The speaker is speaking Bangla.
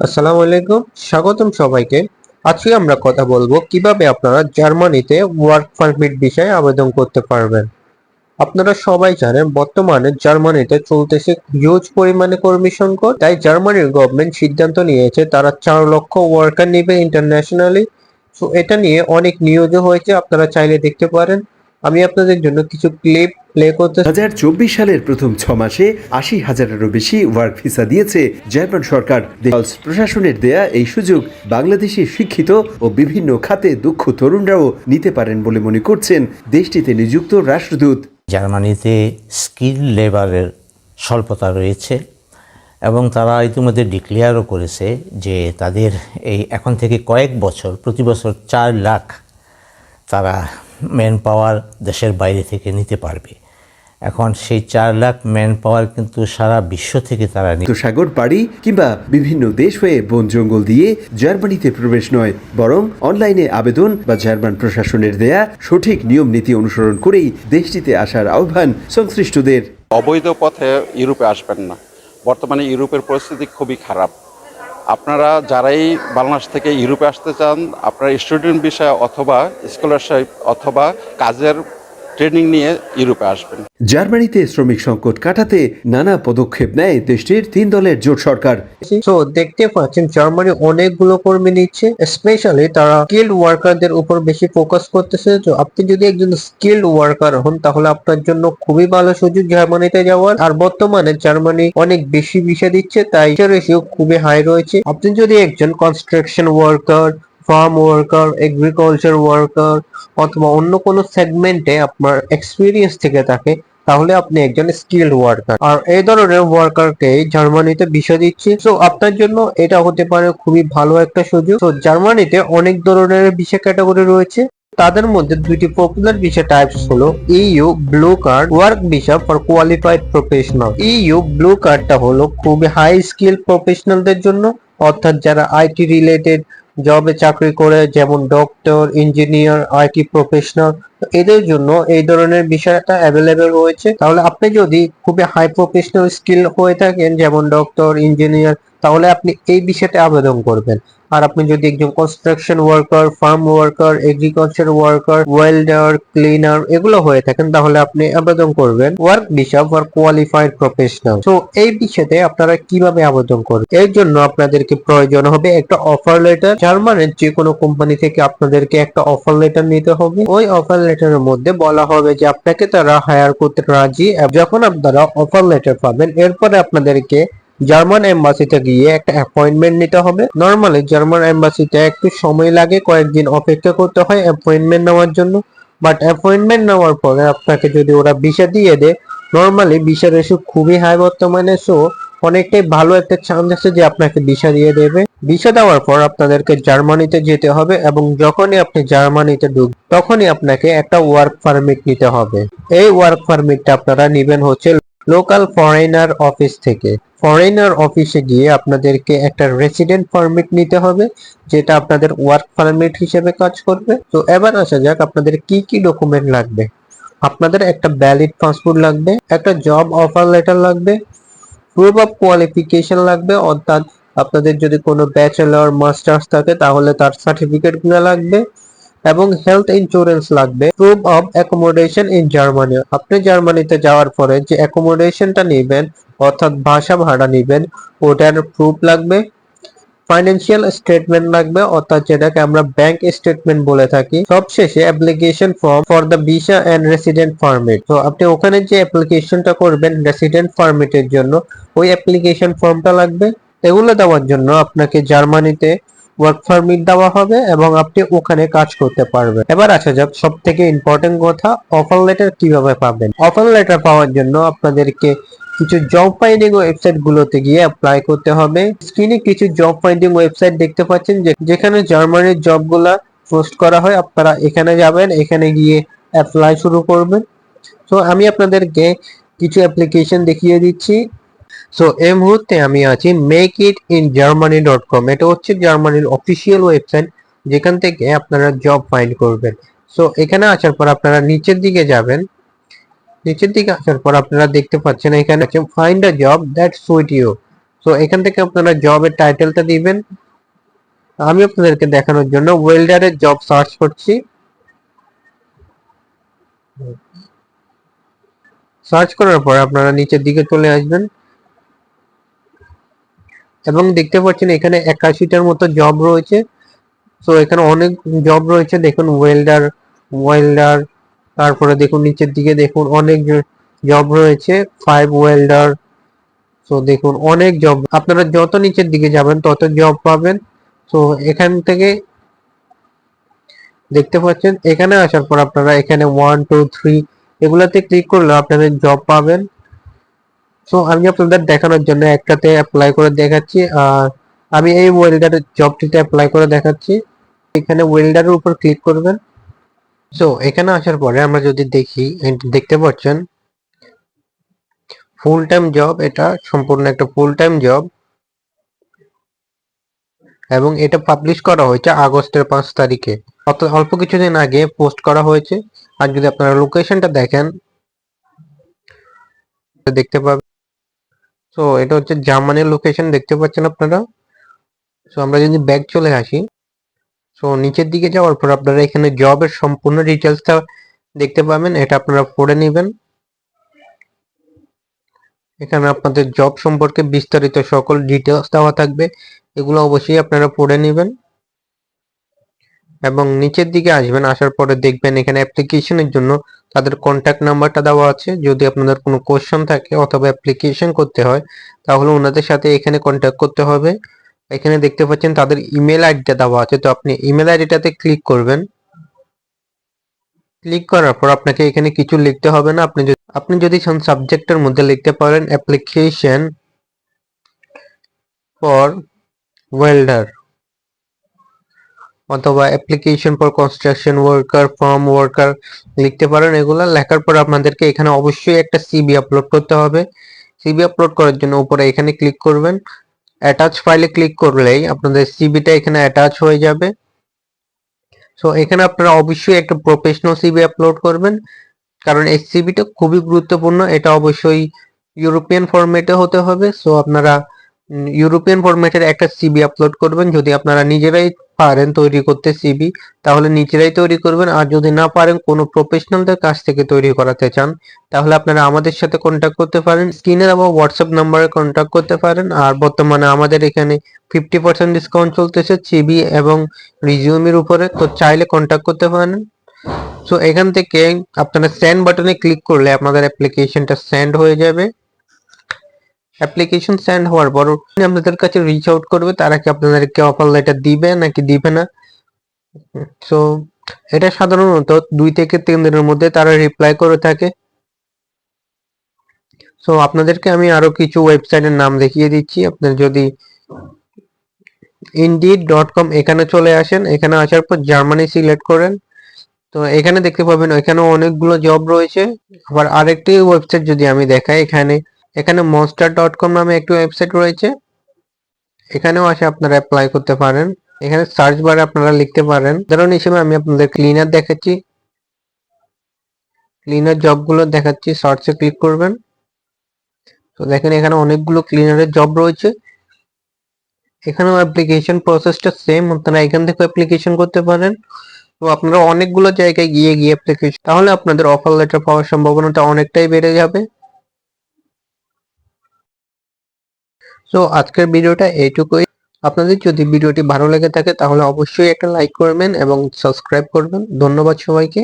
আসসালামু আলাইকুম, স্বাগতম সবাইকে। আজকে আমরা কথা বলব কীভাবে আপনারা জার্মানিতে ওয়ার্ক পারমিট বিষয়ে আবেদন করতে পারবেন। আপনারা সবাই জানেন, বর্তমানে জার্মানিতে চলতেছে হিউজ পরিমাণে কর্মী সংকট তাই জার্মানির গভর্নমেন্ট সিদ্ধান্ত নিয়েছে তারা চার লক্ষ ওয়ার্কার নেবে ইন্টারন্যাশনালি সো এটা নিয়ে অনেক নিউজও হয়েছে, আপনারা চাইলে দেখতে পারেন। আমি আপনাদের জন্য কিছু ক্লিপ প্লে করতে হাজার চব্বিশ সালের প্রথম ছ মাসে আশি হাজারেরও বেশি ওয়ার্ক ভিসা দিয়েছে জার্মান সরকার। প্রশাসনের দেয়া এই সুযোগ বাংলাদেশি শিক্ষিত ও বিভিন্ন খাতে দক্ষ তরুণরাও নিতে পারেন বলে মনে করছেন দেশটিতে নিযুক্ত রাষ্ট্রদূত। জার্মানিতে স্কিল লেবারের স্বল্পতা রয়েছে এবং তারা ইতিমধ্যে ডিক্লেয়ারও করেছে যে তাদের এই এখন থেকে কয়েক বছর প্রতি বছর চার লাখ তারা ম্যান পাওয়ার দেশের বাইরে থেকে নিতে পারবে। এখন সেই চার লাখ ম্যান পাওয়ার কিন্তু সারা বিশ্ব থেকে তারা নি- তো সাগর পাড়ি কিংবা বিভিন্ন দেশ হয়ে বন জঙ্গল দিয়ে জার্মানিতে প্রবেশ নয় বরং অনলাইনে আবেদন বা জার্মান প্রশাসনের দেয়া সঠিক নিয়ম নীতি অনুসরণ করেই দেশটিতে আসার আহ্বান সংশ্লিষ্টদের। অবৈধ পথে ইউরোপে আসবেন না। বর্তমানে ইউরোপের পরিস্থিতি খুবই খারাপ। আপনারা যারাই বাংলাদেশ থেকে ইউরোপে আসতে চান আপনারা স্টুডেন্ট বিষয় অথবা স্কলারশিপ অথবা কাজের ট্রেনিং নিয়ে ইউরোপে আসবেন। জার্মানিতে শ্রমিক সংকট কাটাতে নানা পদক্ষেপ নেয় দেশটির তিন দলের জোট সরকার। সো দেখতে পাচ্ছেন জার্মানি অনেকগুলো কর্মী নিচ্ছে। স্পেশালি তারা স্কিল্ড ওয়ার্কারদের উপর বেশি ফোকাস করতেছে। তো আপনি যদি একজন স্কিল্ড ওয়ার্কার হন তাহলে আপনার জন্য খুবই ভালো সুযোগ জার্মানিতে যাওয়ার। আর বর্তমানে জার্মানি অনেক বেশি ভিসা দিচ্ছে তাই রেশিও খুবই হাই রয়েছে। আপনি যদি একজন construction worker farm worker agriculture worker অথবা অন্য কোনো সেগমেন্টে আপনার এক্সপিরিয়েন্স থেকে থাকে, তাহলে আপনি একজন স্কিল্ড ওয়ার্কার আর এই ধরনের ওয়ার্কারকে জার্মানিতে বিষয় দিচ্ছে। তো আপনার জন্য এটা হতে পারে খুবই ভালো একটা সুযোগ। তো জার্মানিতে অনেক ধরনের ভিসা ক্যাটাগরি রয়েছে। তাদের মধ্যে দুইটি পপুলার ভিসা টাইপস হলো EU blue card work visa for qualified professional EU blue কার্ডটা হলো খুবই হাই স্কিল প্রফেশনালদের জন্য। অর্থাৎ যারা আইটি রিলেটেড জবে চাকরি করে, যেমন ডক্টর ইঞ্জিনিয়ার আইটি প্রফেশনাল এদের জন্য এই ধরনের বিষয়টা অ্যাভেলেবেল রয়েছে। তাহলে আপনি যদি খুবই হাই প্রফেশনাল স্কিল হয়ে থাকেন, যেমন ডক্টর ইঞ্জিনিয়ার তাহলে আপনি এই বিষয়টা আবেদন করবেন। আর আপনি যদি একজন construction worker farm worker agriculture worker welder cleaner এগুলো হয়ে থাকেন, তাহলে আপনি আবেদন করবেন work visa for qualified professional তো এই বিষয়তে আপনারা কীভাবে আবেদন করবেন? এর জন্য আপনাদেরকে প্রয়োজন হবে একটা অফার লেটার জার্মানের যে কোনো কোম্পানি থেকে আপনাদেরকে একটা অফার লেটার নিতে হবে। ওই অফার লেটারের মধ্যে বলা হবে যে, আপনাকে তারা হায়ার করতে রাজি। যখন আপনারা অফার লেটার পাবেন, এরপরে আপনাদেরকে জার্মান এম্বাসিতে গিয়ে একটা অ্যাপয়েন্টমেন্ট নিতে হবে। নর্মালি জার্মান এম্বাসিতে একটু সময় লাগে, কয়েকদিন অপেক্ষা করতে হয় অ্যাপয়েন্টমেন্ট নেওয়ার জন্য। বাট অ্যাপয়েন্টমেন্ট নেওয়ার পরে আপনাকে যদি ওরা ভিসা দিয়ে দেয় নর্মালি ভিসা রেশিও খুবই হাই বর্তমানে সো অনেকটাই ভালো একটা চান্স আছে যে আপনাকে ভিসা দিয়ে দেবে। ভিসা দেওয়ার পর আপনাদেরকে জার্মানিতে যেতে হবে এবং যখনই আপনি জার্মানিতে ঢুক, তখনই আপনাকে একটা ওয়ার্ক পারমিট নিতে হবে। এই ওয়ার্ক পারমিটটা আপনারা নেবেন হচ্ছে লোকাল ফরেনার অফিস থেকে। ফরেনার অফিসে গিয়ে আপনাদেরকে একটা রেসিডেন্ট পারমিট নিতে হবে, যেটা আপনাদের ওয়ার্ক পারমিট হিসেবে কাজ করবে। তো এবার আসা যাক আপনাদের কি কি ডকুমেন্ট লাগবে। আপনাদের একটা ভ্যালিড পাসপোর্ট লাগবে, একটা জব অফার লেটার লাগবে প্রুফ অফ কোয়ালিফিকেশন লাগবে, অর্থাৎ আপনাদের যদি কোনো ব্যাচেলর মাস্টার্স থাকে, তাহলে তার সার্টিফিকেটগুলো লাগবে। এবং হেলথ ইন্স্যুরেন্স লাগবে proof of accommodation in Germany আপনি জার্মানিতে যাওয়ার পরে যে অ্যাকোমোডেশনটা নেবেন, অর্থাৎ ভাষা ভাড়া নেবেন, ওটার প্রুফ লাগবে। ফাইন্যান্সিয়াল স্টেটমেন্ট লাগবে, অর্থাৎ যেটাকে আমরা ব্যাংক স্টেটমেন্ট বলে থাকি। সবশেষে application form for the visa and resident permit তো আপনি ওখানে যে অ্যাপ্লিকেশনটা করবেন রেসিডেন্ট পারমিটের জন্য, ওই অ্যাপ্লিকেশন ফর্মটা লাগবে। এগুলো দেওয়ার জন্য আপনাকে জার্মানিতে ওয়ার্ক পারমিট দেওয়া হবে এবং আপনি ওখানে কাজ করতে পারবেন। এবার আসা যাক সব থেকে ইম্পর্টেন্ট কথা অফার লেটার কীভাবে পাবেন? অফার লেটার পাওয়ার জন্য আপনাদেরকে কিছু জব ফাইন্ডিং ওয়েবসাইট গুলোতে গিয়ে অ্যাপ্লাই করতে হবে। স্ক্রিনে কিছু জব ফাইন্ডিং ওয়েবসাইট দেখতে পাচ্ছেন যেখানে জার্মানির জবগুলা পোস্ট করা হয়। আপনারা এখানে যাবেন, এখানে গিয়ে অ্যাপ্লাই শুরু করবেন। তো আমি আপনাদেরকে কিছু অ্যাপ্লিকেশন দেখিয়ে দিচ্ছি। সো এই মুহূর্তে আমি আছি make it in Germany dot com এটা হচ্ছে জার্মানির অফিসিয়াল ওয়েবসাইট যেখান থেকে আপনারা জব ফাইন্ড করবেন। সো এখানে আসার পর আপনারা নিচের দিকে যাবেন। নিচের দিকে আসার পর আপনারা দেখতে পাচ্ছেন এখানে আছে find a job that suit you so এখান থেকে আপনারা জবের টাইটেলটা দিবেন। আমি আপনাদেরকে দেখানোর জন্য ওয়েল্ডারের জব সার্চ করছি। সার্চ করার পর আপনারা নিচের দিকে চলে আসবেন। এবং দেখতে পাচ্ছেন এখানে একাশিটার মতো জব রয়েছে। তো এখানে অনেক জব রয়েছে। দেখুন ওয়েল্ডার ওয়েল্ডার তারপরে দেখুন নিচের দিকে দেখুন অনেক জব রয়েছে। ফাইভ ওয়েল্ডার তো দেখুন অনেক জব আপনারা যত নিচের দিকে যাবেন, তত জব পাবেন। তো এখান থেকে দেখতে পাচ্ছেন, এখানে আসার পর আপনারা এখানে ওয়ান টু থ্রি এগুলাতে ক্লিক করলে আপনাদের জব পাবেন। তো আমি আপনাদের দেখানোর জন্য একটাতে অ্যাপ্লাই করে দেখাচ্ছি। আর আমি এই ওয়েল্ডার জবটিতে অ্যাপ্লাই করে দেখাচ্ছি। এখানে ওয়েল্ডারের উপর ক্লিক করবেন। সো এখানে আসার পরে আমরা যদি দেখি দেখতে পাচ্ছেন ফুল টাইম জব এটা সম্পূর্ণ একটা ফুল টাইম জব এবং এটা পাবলিশ করা হয়েছে আগস্টের পাঁচ তারিখে। অল্প কিছুদিন আগে পোস্ট করা হয়েছে। আর যদি আপনারা লোকেশনটা দেখেন, দেখতে পাবেন। তো এটা হচ্ছে জার্মানির লোকেশন দেখতে পাচ্ছেন আপনারা। সো আমরা যদি ব্যাক চলে আসি সো নিচের দিকে যাওয়ার পর আপনারা এখানে জবের সম্পূর্ণ ডিটেলসটা দেখতে পাবেন, এটা আপনারা পড়ে নেবেন। এখানে আপনাদের জব সম্পর্কে বিস্তারিত সকল ডিটেলস দেওয়া থাকবে, এগুলো অবশ্যই আপনারা পড়ে নেবেন। এবং নিচের দিকে আসবেন, আসার পরে দেখবেন এখানে অ্যাপ্লিকেশনের জন্য তাদের কন্ট্যাক্ট নাম্বারটা দেওয়া আছে। যদি আপনাদের কোনো কোশ্চেন থাকে অথবা অ্যাপ্লিকেশন করতে হয়, তাহলে ওনাদের সাথে এখানে কন্ট্যাক্ট করতে হবে। এখানে দেখতে পাচ্ছেন তাদের ইমেল আইডিটা দেওয়া আছে। তো আপনি ইমেল আইডিটাতে ক্লিক করবেন। ক্লিক করার পর আপনাকে এখানে কিছু লিখতে হবে না। আপনি যদি আপনি যদি সাবজেক্টের মধ্যে লিখতে পারেন অ্যাপ্লিকেশন ফর ওয়েল্ডার অথবা application for construction worker farm worker লিখতে পারেন। এগুলো লেখার পর আপনাদেরকে এখানে অবশ্যই একটা সিবি আপলোড করতে হবে। সিবি আপলোড করার জন্য উপরে এখানে ক্লিক করবেন। অ্যাটাচ ফাইলে ক্লিক করলেই আপনাদের সিবিটা এখানে অ্যাটাচ হয়ে যাবে। সো এখানে আপনারা অবশ্যই একটা প্রফেশনাল সিবি আপলোড করবেন। কারণ এই সিবিটা খুবই গুরুত্বপূর্ণ। এটা অবশ্যই ইউরোপিয়ান ফরম্যাটে হতে হবে। সো আপনারা ইউরোপিয়ান ফরম্যাটের একটা সিবি আপলোড করবেন। যদি আপনারা নিজেরাই পারেন তৈরি করতে সিবি তাহলে নিজেরাই তৈরি করবেন। আর যদি না পারেন, কোনো প্রফেশনালদের কাছ থেকে তৈরি করাতে চান, তাহলে আপনারা আমাদের সাথে কন্ট্যাক্ট করতে পারেন। স্ক্রিনে দেওয়া হোয়াটসঅ্যাপ নাম্বারে কন্ট্যাক্ট করতে পারেন। আর বর্তমানে আমাদের এখানে ফিফটি পার্সেন্ট ডিসকাউন্ট চলতেছে সিবি এবং রিজিউমের উপরে, তো চাইলে কন্ট্যাক্ট করতে পারেন। সো এখান থেকে আপনারা সেন্ড বাটনে ক্লিক করলে আপনাদের অ্যাপ্লিকেশনটা সেন্ড হয়ে যাবে। অ্যাপ্লিকেশন সেন্ড হওয়ার পর আপনাদের কাছে রিচ আউট করবে, তারা কি আপনাদেরকে অফার লেটার দিবে নাকি দিবে না? সো এটা সাধারণত দুই থেকে তিন দিনের মধ্যে তারা রিপ্লাই করে থাকে। সো আপনাদেরকে আমি আরও কিছু ওয়েবসাইটের নাম দেখিয়ে দিচ্ছি। আপনার যদি ইন্ডিড ডট কম এখানে চলে আসেন, এখানে আসার পর জার্মানি সিলেক্ট করেন। তো, এখানে দেখতে পাবেন এখানে অনেকগুলো জব রয়েছে। আবার আরেকটি ওয়েবসাইট যদি আমি দেখাই, এখানে এখানে মনস্টার ডট কম নামে একটি ওয়েবসাইট রয়েছে। এখানেও আসে আপনারা অ্যাপ্লাই করতে পারেন। এখানে সার্চ বারে আপনারা লিখতে পারেন। উদাহরণ হিসেবে আমি আপনাদের ক্লিনার দেখাচ্ছি। ক্লিনার জবগুলো দেখাচ্ছি সার্চে ক্লিক করবেন। তো দেখেন, এখানে অনেকগুলো ক্লিনারের জব রয়েছে। এখানেও অ্যাপ্লিকেশন প্রসেসটা সেম আপনারা এখান থেকে অ্যাপ্লিকেশন করতে পারেন। তো আপনারা অনেকগুলো জায়গায় গিয়ে গিয়ে অ্যাপ্লিকেশন তাহলে আপনাদের অফার লেটার পাওয়ার সম্ভাবনাটা অনেকটাই বেড়ে যাবে। সো আজকের ভিডিওটা এইটুকুই। আপনাদের যদি ভিডিওটি ভালো লেগে থাকে, তাহলে অবশ্যই একটা লাইক করবেন এবং সাবস্ক্রাইব করবেন। ধন্যবাদ সবাইকে।